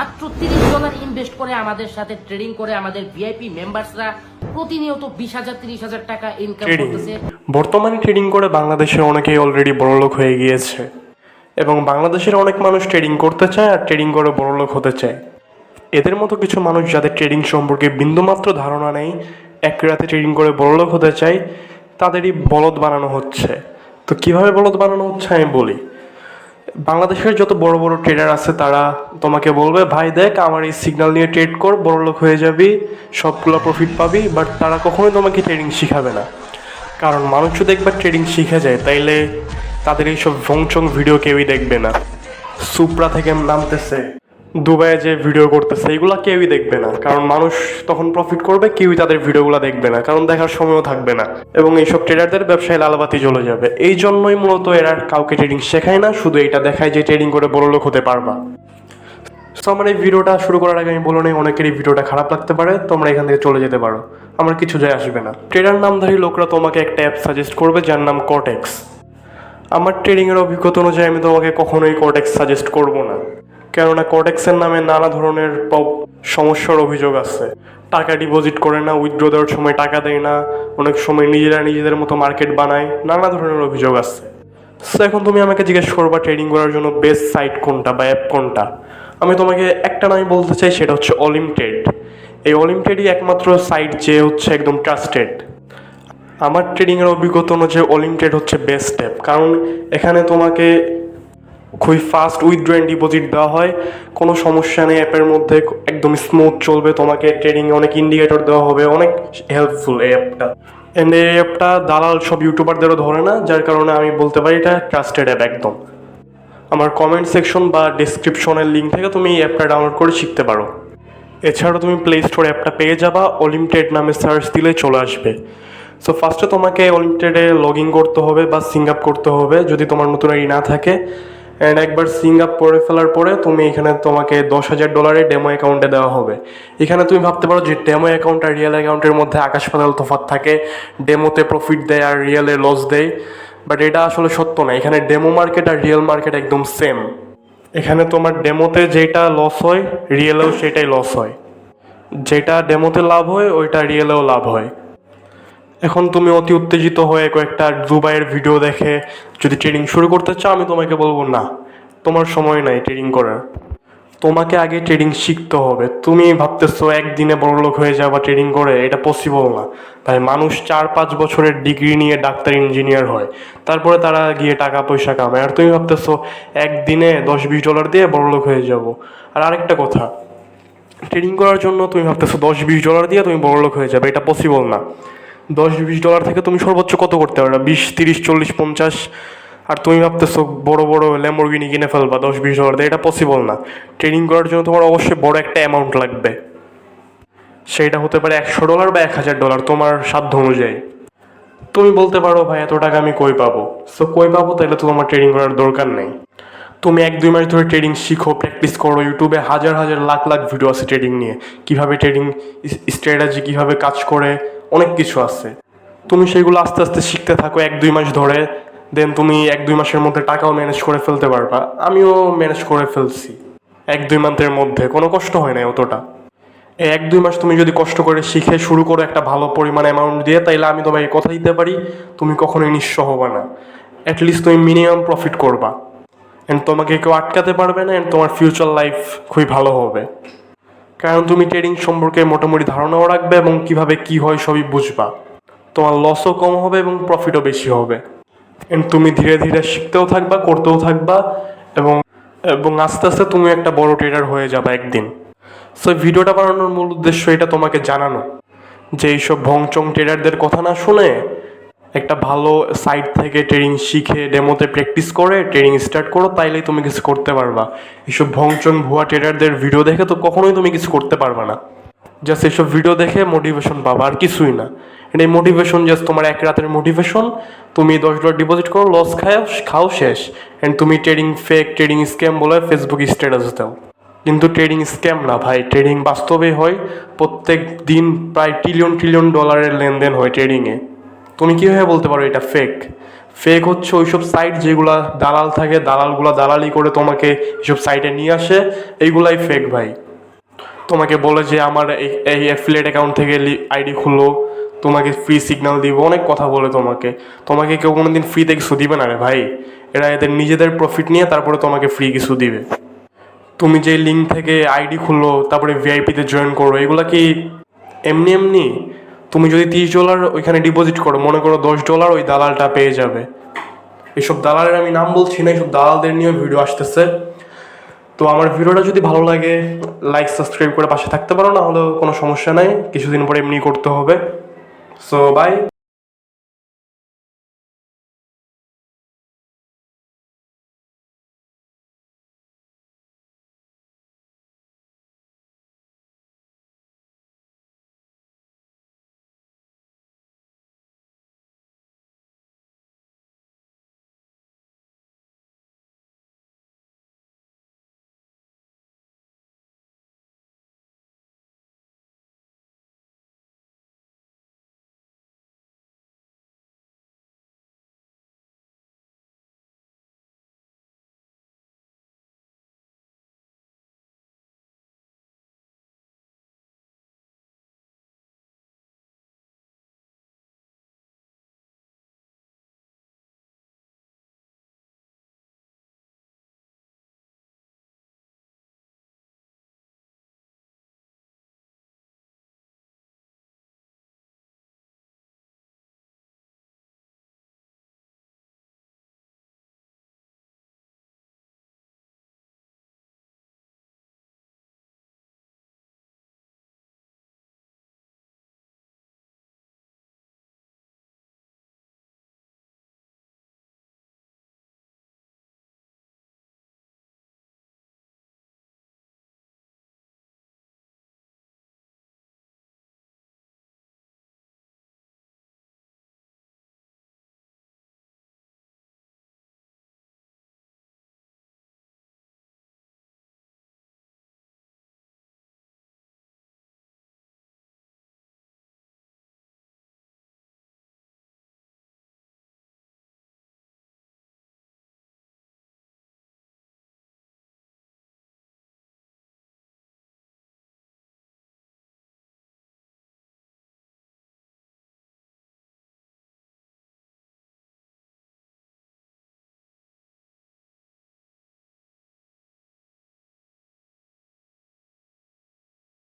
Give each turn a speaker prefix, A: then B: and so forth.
A: মাত্র তিরিশ dollar invest করে আমাদের সাথে ট্রেডিং করে আমাদের ভিআইপি মেম্বার্সরা প্রতিনিয়ত বিশ হাজার তিরিশ হাজার টাকা ইনকাম করতেছে।
B: বর্তমানে ট্রেডিং করে বাংলাদেশের অনেকেই অলরেডি বড়লোক হয়ে গিয়েছে। এবং বাংলাদেশের অনেক মানুষ ট্রেডিং করতে চায় আর ট্রেডিং করে বড়লোক হতে চায়। এদের মতো কিছু মানুষ যাদের ট্রেডিং সম্পর্কে বিন্দুমাত্র ধারণা নেই এক রাতে ট্রেডিং করে বড়লোক হতে চায় তাদেরই বলদ বানানো হচ্ছে। তো কীভাবে বলদ বানানো হচ্ছে আমি বলি? বাংলাদেশের যত বড় বড় ট্রেডার আছে তারা তোমাকে বলবে, ভাই দেখ, আমার এই সিগন্যাল নিয়ে ট্রেড কর বড়লোক হয়ে যাবি, সবগুলো প্রফিট পাবি বাট তারা কখনোই তোমাকে ট্রেডিং শিখাবে না। কারণ মানুষ যদি একবার ট্রেডিং শিখে যায়, তাইলে তাদের এইসব ভংচং ভিডিও কেউই দেখবে না। সুপ্রা থেকে নামতেছে, দুবাইয়ে যে ভিডিও করতেছে, এগুলো কেউই দেখবে না। কারণ মানুষ তখন প্রফিট করবে, কেউই তাদের ভিডিওগুলো দেখবে না, কারণ দেখার সময়ও থাকবে না। এবং এইসব ট্রেডারদের ব্যবসায় লালবাতি জ্বলে যাবে। এই জন্যই মূলত এরা কাউকে ট্রেডিং শেখায় না, শুধু এটা দেখায় যে ট্রেডিং করে বড় লোক হতে পারবা। তো আমার এই ভিডিওটা শুরু করার আগে আমি বলো নেই অনেকের এই ভিডিওটা খারাপ লাগতে পারে, তোমরা এখান থেকে চলে যেতে পারো। আমার কিছু যায় আসবে না। ট্রেডার নামধারী লোকরা তোমাকে একটা অ্যাপ সাজেস্ট করবে, যার নাম কটেক্স আমার ট্রেডিংয়ের অভিজ্ঞতা অনুযায়ী আমি তোমাকে কখনোই কটেক্স সাজেস্ট করব না। কেননা কটেক্সের নামে নানা ধরনের সমস্যার অভিযোগ আছে। টাকা ডিপোজিট করে না উইথড্র দেওয়ার সময় টাকা দেয় না, অনেক সময় নিজেরা নিজেদের মতো মার্কেট বানায়, নানা ধরনের অভিযোগ আছে। সো এখন তুমি আমাকে জিজ্ঞেস করবা ট্রেডিং করার জন্য বেস্ট সাইট কোনটা বা অ্যাপ কোনটা? আমি তোমাকে একটা নামই বলতে চাই, সেটা হচ্ছে অলিমিটেড এই অলিমিটেডই একমাত্র সাইট যে হচ্ছে একদম ট্রাস্টেড আমার ট্রেডিংয়ের অভিজ্ঞতা অনুযায়ী অলিমিটেড হচ্ছে বেস্ট অ্যাপ কারণ এখানে তোমাকে খুবই ফাস্ট উইথড্র অ্যান্ড ডিপোজিট দেওয়া হয়। কোনো সমস্যা নেই অ্যাপের মধ্যে একদম স্মুথ চলবে। তোমাকে ট্রেডিংয়ে অনেক ইন্ডিকেটর দেওয়া হবে, অনেক হেল্পফুল এই অ্যাপটা অ্যান্ড এই অ্যাপটা দালাল সব ইউটিউবারদেরও ধরে না, যার কারণে আমি বলতে পারি এটা ট্রাস্টেড অ্যাপ একদম। আমার কমেন্ট সেকশন বা ডিসক্রিপশনের লিঙ্ক থেকে তুমি এই অ্যাপটা ডাউনলোড করে শিখতে পারো। এছাড়াও তুমি প্লে স্টোর অ্যাপটা পেয়ে যাবা অলিমিটেড নামে সার্চ দিলে চলে আসবে। সো ফার্স্টে তোমাকে অলিমিটেডে লগ ইন করতে হবে বা সিং আপ করতে হবে যদি তোমার নতুন আইডি না থাকে। অ্যান্ড একবার সিং আপ করে ফেলার পরে তুমি এখানে তোমাকে দশ হাজার ডলারের ডেমো অ্যাকাউন্টে দেওয়া হবে। এখানে তুমি ভাবতে পারো যে ডেমো অ্যাকাউন্ট আর রিয়েল অ্যাকাউন্টের মধ্যে আকাশ পাতাল তফাৎ থাকে। ডেমোতে প্রফিট দেয় আর রিয়েলে লস দেয়। বাট এটা আসলে সত্য না। এখানে ডেমো মার্কেট আর রিয়েল মার্কেট একদম সেম এখানে তোমার ডেমোতে যেটা লস হয় রিয়েলেও সেটাই লস হয়। যেটা ডেমোতে লাভ হয়, ওইটা রিয়েলেও লাভ হয়। এখন তুমি অতি উত্তেজিত হয়ে কয়েকটা দুবাইয়ের ভিডিও দেখে যদি ট্রেডিং শুরু করতে চাও, আমি তোমাকে বলব না। তোমার সময় নাই ট্রেডিং করার। তোমাকে আগে ট্রেডিং শিখতে হবে। তুমি ভাবতেছো একদিনে বড়লোক হয়ে যাবা ট্রেডিং করে, এটা পসিবল না। তাই মানুষ চার পাঁচ বছরের ডিগ্রি নিয়ে ডাক্তার ইঞ্জিনিয়ার হয়। তারপরে তারা গিয়ে টাকা পয়সা কামায়। আর তুমি ভাবতেছো একদিনে দশ, বিশ ডলার দিয়ে বড়লোক হয়ে যাব। আর আরেকটা কথা ট্রেডিং করার জন্য তুমি ভাবতেছো দশ, বিশ ডলার দিয়ে তুমি বড়লোক হয়ে যাবে, এটা পসিবল না। দশ, বিশ ডলার থেকে তুমি সর্বোচ্চ কত করতে পারবে বিশ, তিরিশ, চল্লিশ, পঞ্চাশ আর তুমি ভাবতেছো বড় বড় ল্যাম্বরগিনি কিনে ফেলবা, দশ বিশ দিয়ে, এটা পসিবল না। ট্রেনিং করার জন্য তোমার অবশ্যই বড় একটা অ্যামাউন্ট লাগবে। সেইটা হতে পারে একশো ডলার বা এক হাজার ডলার তোমার সাধ্য অনুযায়ী। তুমি বলতে পারো, ভাই, এত টাকা আমি কই পাবো? সো কই পাবো? তাহলে তো তোমার ট্রেনিং করার দরকার নেই। তুমি এক দুই মাস ধরে ট্রেডিং শিখো প্র্যাকটিস করো ইউটিউবে হাজার হাজার লাখ লাখ ভিডিও আছে ট্রেডিং নিয়ে। কীভাবে ট্রেডিং স্ট্র্যাটেজি কীভাবে কাজ করে, অনেক কিছু আছে। তুমি সেগুলো আস্তে আস্তে শিখতে থাকো, এক দুই মাস ধরে দেন তুমি এক, দুই মাসের মধ্যে টাকাও ম্যানেজ করে ফেলতে পারবা। আমিও ম্যানেজ করে ফেলছি। এক, দুই মান্থের মধ্যে। কোনো কষ্ট হয় না অতটা। এক, দুই মাস তুমি যদি কষ্ট করে শিখে শুরু করো একটা ভালো পরিমাণ অ্যামাউন্ট দিয়ে, তাইলে আমি তোমাকে কথা দিতে পারি, তুমি কখনোই নিঃস্ব হবে না। অ্যাটলিস্ট তুমি মিনিমাম প্রফিট করবা। অ্যান্ড তোমাকে কেউ আটকাতে পারবে না অ্যান্ড তোমার ফিউচার লাইফ খুবই ভালো হবে। কারণ তুমি ট্রেডিং সম্পর্কে মোটামুটি ধারণাও রাখবে এবং কীভাবে কি হয় সবই বুঝবা। তোমার লসও কম হবে এবং প্রফিটও বেশি হবে। তুমি ধীরে ধীরে শিখতেও থাকবা, করতেও থাকবা এবং এবং আস্তে আস্তে তুমি একটা বড় ট্রেডার হয়ে যাবে একদিন। সো ভিডিওটা বানানোর মূল উদ্দেশ্য এটা তোমাকে জানানো, যে এইসব ভংচং ট্রেডারদের কথা না শুনে একটা ভালো সাইট থেকে ট্রেডিং শিখে ডেমোতে প্র্যাকটিস করে ট্রেডিং স্টার্ট করো, তাইলেই তুমি কিছু করতে পারবা। এইসব ভংচং ভুয়া ট্রেডারদের ভিডিও দেখে তো কখনোই তুমি কিছু করতে পারবা না। জাস্ট এইসব ভিডিও দেখে মোটিভেশন পাবা, আর কিছুই না। এটা মোটিভেশন জাস্ট তোমার এক রাতের মোটিভেশন তুমি দশ ডলার ডিপোজিট করো লস খাও খাও শেষ। অ্যান্ড তুমি ট্রেডিং ফেক ট্রেডিং স্ক্যাম বলে ফেসবুক স্ট্যাটাস দাও। কিন্তু ট্রেডিং স্ক্যাম না ভাই ট্রেডিং বাস্তবে হয়, প্রত্যেক দিন প্রায় ট্রিলিয়ন ট্রিলিয়ন ডলারের লেনদেন হয় ট্রেডিংয়ে তুমি কীভাবে বলতে পারো এটা ফেক ফেক হচ্ছে ওইসব সাইট যেগুলা দালাল থাকে, দালালগুলো দালালি করে তোমাকে এসব সাইটে নিয়ে আসে, এইগুলাই ফেক ভাই। তোমাকে বলে যে আমার এই- এই অ্যাফিলিয়েট অ্যাকাউন্ট থেকে আইডি খুলো তোমাকে ফ্রি সিগন্যাল দিব, অনেক কথা বলে তোমাকে। তোমাকে কেউ কোনোদিন ফ্রিতে কিছু দিবে না রে ভাই। এরা এদের নিজেদের প্রফিট নিয়ে তারপরে তোমাকে ফ্রি কিছু দিবে। তুমি যে লিঙ্ক থেকে আইডি খুললো, তারপরে ভিআইপিতে জয়েন করো, এগুলা কি এমনি এমনি? তুমি যদি তিরিশ ডলার ওইখানে ডিপোজিট করো, মনে করো দশ ডলার ওই দালালটা পেয়ে যাবে। এইসব দালালের আমি নাম বলছি না এইসব দালালদের নিয়ে ভিডিও আসতেছে। তো আমার ভিডিওটা যদি ভালো লাগে লাইক সাবস্ক্রাইব করে পাশে থাকতে পারো, না হলেও কোনো সমস্যা নাই। কিছুদিন পরে এমনি করতে হবে। So by